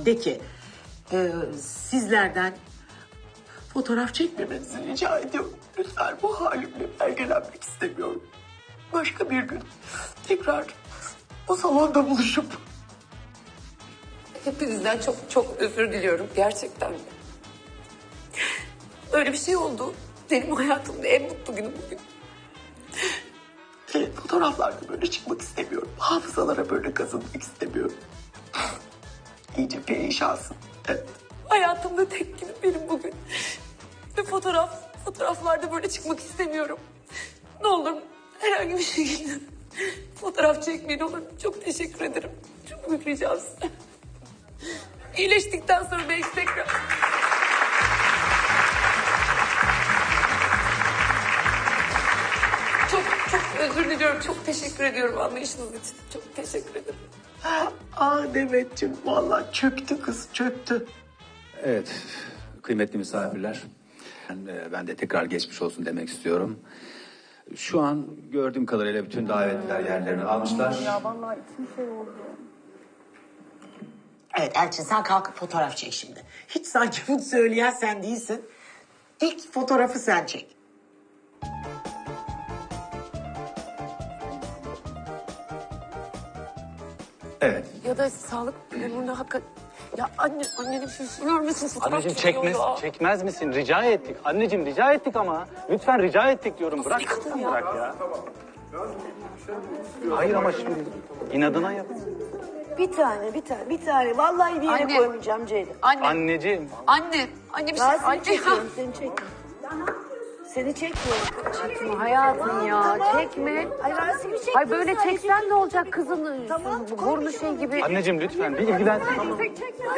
Tamam de ki e, sizlerden fotoğraf çekmemenizi rica ediyorum. Lütfen bu halimle belgelenmek istemiyorum. Başka bir gün tekrar o salonda buluşup Hepinizden çok çok özür diliyorum gerçekten. Öyle bir şey oldu. Benim hayatımda en mutlu günüm bugün. Evet, fotoğraflarda böyle çıkmak istemiyorum. Hafızalara böyle kazınmak istemiyorum. İyice perişansın. Evet. Hayatımda tek günüm benim bugün. Ve fotoğraf, fotoğraflarda böyle çıkmak istemiyorum. Ne olur herhangi bir şekilde fotoğraf çekmeyin olur. Çok teşekkür ederim. Çok büyük ricam size. İyileştikten sonra belki tekrar... Çok çok özür diliyorum. Çok teşekkür ediyorum anlayışınız için. Çok teşekkür ederim. Aa Demetciğim vallahi çöktü kız çöktü. Evet, kıymetli misafirler. Ben, e, ben de tekrar geçmiş olsun demek istiyorum. Şu an gördüğüm kadarıyla bütün davetliler yerlerini almışlar. Evet Elçin sen kalkıp fotoğraf çek şimdi. Hiç sanki bunu söyleyen sen değilsin. İlk fotoğrafı sen çek. Evet, Ya da sağlık memuruna hakikat... Ya anne, anne bir şey sorar mısın? Fotoğraf Anneciğim çekmez, ya. çekmez misin? Rica ettik. Anneciğim rica ettik ama. Lütfen rica ettik diyorum. Bırak, kadın ya? bırak ya. Hayır ama şimdi inadına yap. Bir tane, bir tane, bir tane. Vallahi bir yere Anne. koymayacağım Ceylin. Anne, Anneciğim. anne, anne bir şey... Seni Anne, çekiyorum, seni çekmiyorum. Seni çekmiyorum. Çekme hayatım ya. Çekme. Ay ben seni çekmiyorum. Ay böyle sadece çeksen ne olacak kızın Tamam, burnu şey gibi. Anneciğim lütfen bir ilgilen.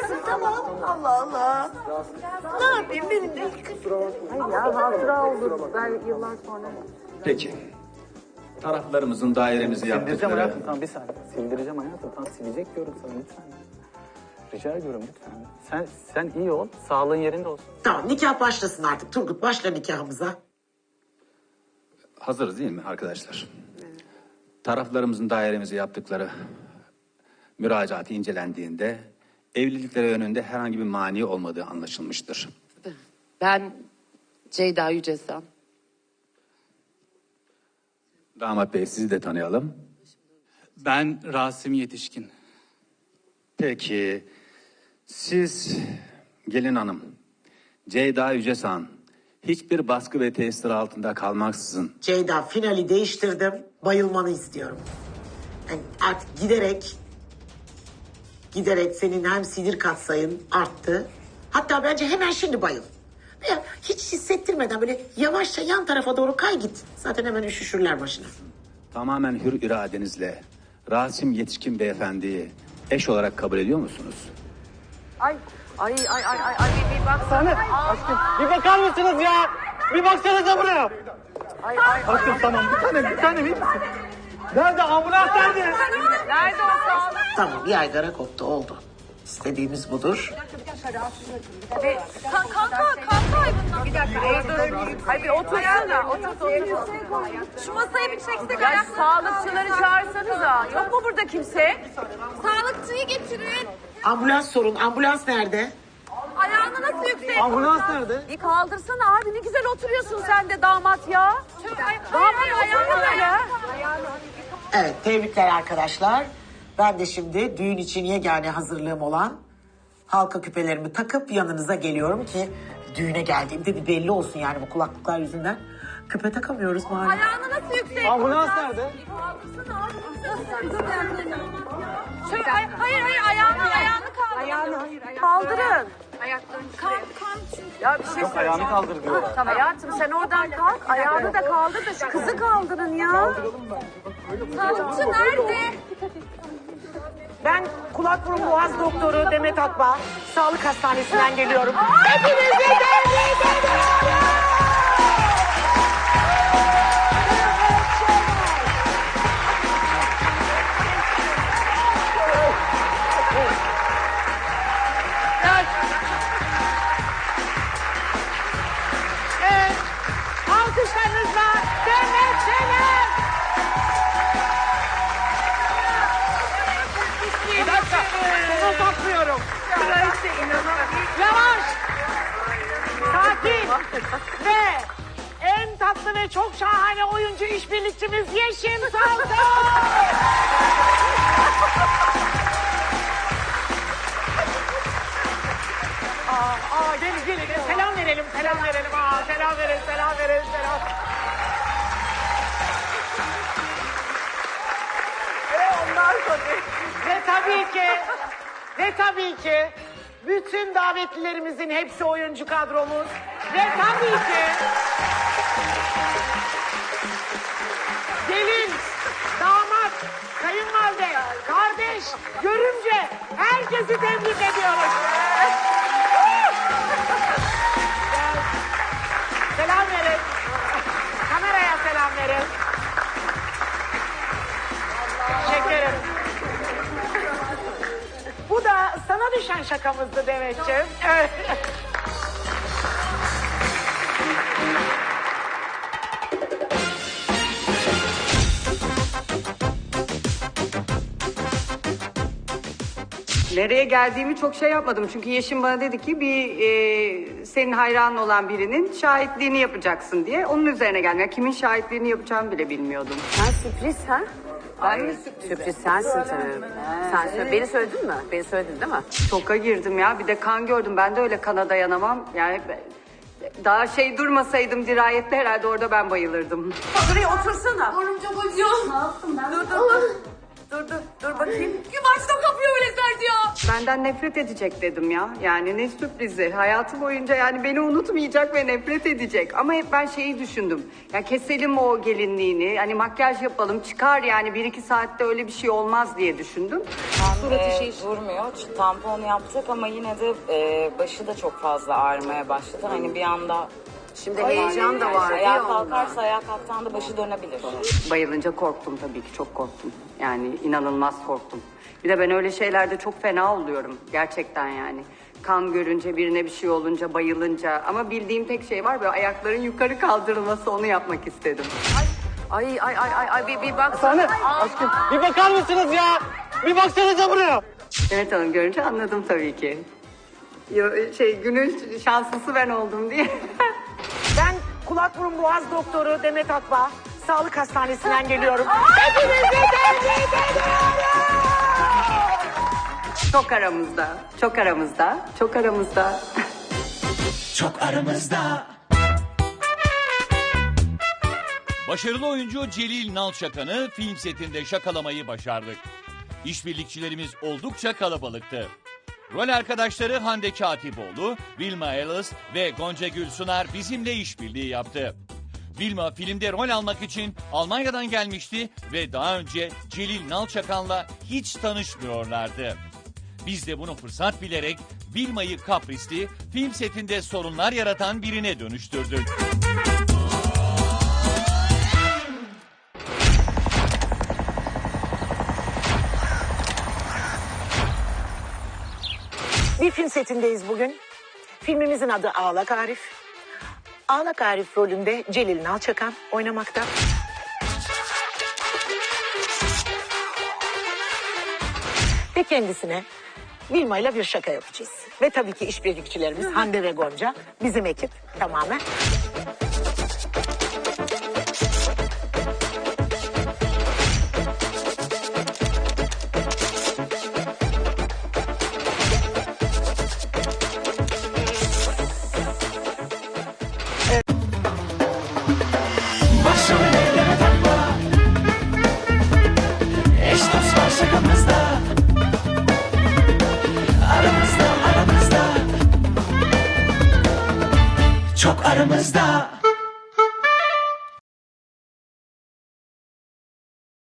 Kızım tamam. Allah Allah. Ne yapayım benim de. Ay ya hatıra olur. Ben yıllar sonra. peki. Taraflarımızın dairemizi Sildireceğim yaptıkları... hayatım. Tamam bir saniye. Sildireceğim hayatım. Tamam silecek diyorum sana lütfen. Rica ediyorum lütfen. Sen sen iyi ol. Sağlığın yerinde olsun. Tamam nikah başlasın artık. Turgut başla nikahımıza. Hazırız değil mi arkadaşlar? Taraflarımızın dairemizi yaptıkları müracaatı incelendiğinde evlilikleri yönünde herhangi bir mani olmadığı anlaşılmıştır. Ben Ceyda Yücesam. Damat Bey sizi de tanıyalım. Ben Rasim Yetişkin. Peki siz gelin hanım Ceyda Yücesan hiçbir baskı ve tesir altında kalmaksızın Ceyda finali değiştirdim. Bayılmanı istiyorum. Yani artık giderek giderek senin hem sinir katsayın arttı. Hatta bence hemen şimdi bayıl. Veya hiç hissettirmeden böyle yavaşça yan tarafa doğru kay git. Zaten hemen üşüşürler başına. tamamen hür iradenizle Rasim Yetişkin Beyefendi'yi eş olarak kabul ediyor musunuz? Ay ay ay ay ay ay bir baksana. Aşkım bir bakar mısınız ya? Bir baksanıza buraya. Ay ay. Aşkım tamam bir tane bir tane iyi misin? Nerede ambulans nerede? Nerede o? Tamam bir aygara koptu oldu. İstediğimiz budur. Kanka kanka ay bundan. Bir dakika. Ay bir otursana. Otur otur. Şu masaya bir çeksek Ya sağlıkçıları çağırsanıza. Yok mu burada kimse? Sağlıkçıyı getirin. Ambulans sorun. Ambulans nerede? Ayağını nasıl yüksek? Ambulans nerede? Bir kaldırsana abi ne güzel oturuyorsun sen de damat ya. Damat ayağını böyle. Evet tebrikler arkadaşlar. Ben de şimdi düğün için yegane hazırlığım olan halka küpelerimi takıp yanınıza geliyorum ki düğüne geldiğimde bir belli olsun yani bu kulaklıklar yüzünden. Küpe takamıyoruz maalesef. Ayağını nasıl yüksek? Ambulans nerede? Şöyle, ay- hayır hayır ayağını ayağını kaldır. Ayağını kaldırın. Kan kan çünkü. Ya bir şey Yok ayağını kaldır diyorlar. Tamam. Hayatım sen oradan kalk. Ayağını da kaldır da şu kızı kaldırın ya. Sağlıkçı nerede? Ben kulak burun boğaz doktoru Demet Akbağ. Sağlık Hastanesi'nden geliyorum. Hepinizi tebrik ediyorum. Yavaş. Sakin. Ve en tatlı ve çok şahane oyuncu işbirlikçimiz Yeşim Salto. Aa, aa gelin gelin selam verelim selam verelim aa selam verelim selam verelim selam. Ve ondan sonra ve tabii ki ve tabii ki bütün davetlilerimizin hepsi oyuncu kadromuz ve tabii ki gelin, damat, kayınvalide, kardeş, görümce herkesi tebrik ediyoruz. Şakamızdı Demetciğim. Nereye geldiğimi çok şey yapmadım. Çünkü Yeşim bana dedi ki bir e, senin hayran olan birinin şahitliğini yapacaksın diye. Onun üzerine geldim. Yani kimin şahitliğini yapacağımı bile bilmiyordum. Sen sürpriz ha? Ay, sürpriz sensin tabii. Sen söyle. Beni söyledin mi? Beni söyledin değil mi? Şoka girdim ya. Bir de kan gördüm. Ben de öyle kana dayanamam. Yani daha şey durmasaydım dirayetli herhalde orada ben bayılırdım. Buraya otursana. Çok acıyor. Ne yaptım ben? Dur dur dur. Dur dur dur bakayım. Gümaçta kapıyor öyle sert ya. Benden nefret edecek dedim ya. Yani ne sürprizi. Hayatı boyunca yani beni unutmayacak ve nefret edecek. Ama hep ben şeyi düşündüm. Ya keselim o gelinliğini. Hani makyaj yapalım çıkar yani bir iki saatte öyle bir şey olmaz diye düşündüm. Ee, durmuyor. Ç- Tampon yaptık ama yine de e, başı da çok fazla ağrımaya başladı. Hani bir anda Şimdi heyecan da var ayağa diye ondan. kalkarsa ayağa kalktan da başı dönebilir. Bayılınca korktum tabii ki çok korktum. Yani inanılmaz korktum. Bir de ben öyle şeylerde çok fena oluyorum gerçekten yani. Kan görünce birine bir şey olunca bayılınca ama bildiğim tek şey var böyle ayakların yukarı kaldırılması onu yapmak istedim. Ay ay ay ay ay bir, bir baksana. Aşkım bir bakar mısınız ya? Bir baksanıza buraya. Evet Hanım görünce anladım tabii ki. Yo, şey günün şanslısı ben oldum diye. Kulak burun boğaz doktoru Demet Akba Sağlık Hastanesi'nden geliyorum. Hepinizi tebrik ediyorum. çok aramızda, çok aramızda, çok aramızda. Başarılı oyuncu Celil Nalçakan'ı film setinde şakalamayı başardık. İşbirlikçilerimiz oldukça kalabalıktı. Rol arkadaşları Hande Katipoğlu, Vilma Ellis ve Gonca Gül bizimle işbirliği yaptı. Vilma filmde rol almak için Almanya'dan gelmişti ve daha önce Celil Nalçakan'la hiç tanışmıyorlardı. Biz de bunu fırsat bilerek Vilma'yı kaprisli, film setinde sorunlar yaratan birine dönüştürdük. Bir film setindeyiz bugün. Filmimizin adı Ağlak Arif. Ağlak Arif rolünde Celil Nalçakan oynamakta. Ve kendisine Vilma ile bir şaka yapacağız. Ve tabii ki işbirlikçilerimiz Hande ve Gonca. Bizim ekip tamamen.